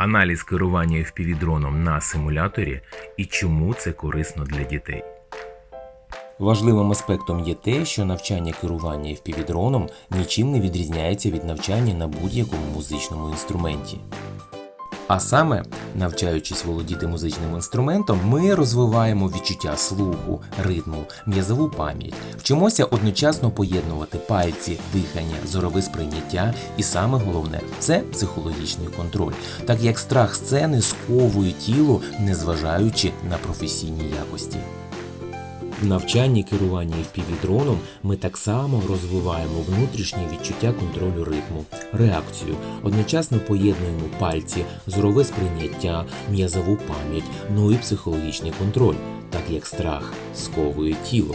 аналіз керування FPV-дроном на симуляторі і чому це корисно для дітей. Важливим аспектом є те, що навчання керування FPV-дроном нічим не відрізняється від навчання на будь-якому музичному інструменті. А саме, навчаючись володіти музичним інструментом, ми розвиваємо відчуття слуху, ритму, м'язову пам'ять, вчимося одночасно поєднувати пальці, дихання, зорове сприйняття, і саме головне це психологічний контроль, так як страх сцени сковує тіло, незважаючи на професійні якості. В навчанні керування FPV-дроном ми так само розвиваємо внутрішнє відчуття контролю ритму, реакцію, одночасно поєднуємо пальці, зорове сприйняття, м'язову пам'ять, ну і психологічний контроль, так як страх сковує тіло.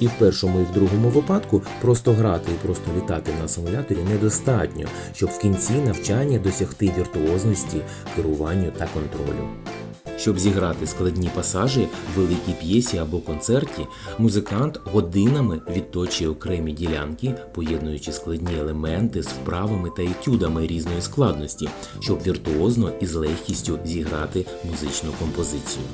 І в першому, і в другому випадку просто грати і просто літати на симуляторі недостатньо, щоб в кінці навчання досягти віртуозності, керуванню та контролю. Щоб зіграти складні пасажі в великій п'єсі або концерті, музикант годинами відточує окремі ділянки, поєднуючи складні елементи з вправами та етюдами різної складності, щоб віртуозно і з легкістю зіграти музичну композицію.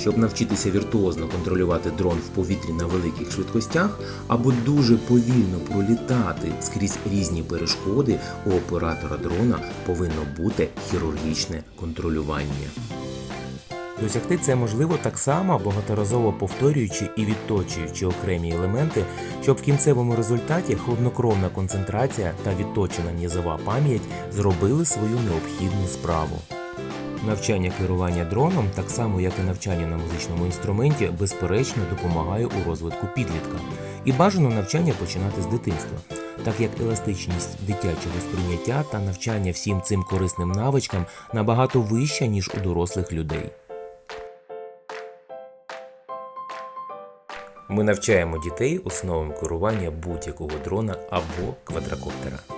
Щоб навчитися віртуозно контролювати дрон в повітрі на великих швидкостях або дуже повільно пролітати скрізь різні перешкоди, у оператора дрона повинно бути хірургічне контролювання. Досягти це можливо так само, багаторазово повторюючи і відточуючи окремі елементи, щоб в кінцевому результаті хладнокровна концентрація та відточена м'язова пам'ять зробили свою необхідну справу. Навчання керування дроном, так само як і навчання на музичному інструменті, безперечно допомагає у розвитку підлітка. І бажано навчання починати з дитинства, так як еластичність дитячого сприйняття та навчання всім цим корисним навичкам набагато вища, ніж у дорослих людей. Ми навчаємо дітей основам керування будь-якого дрона або квадрокоптера.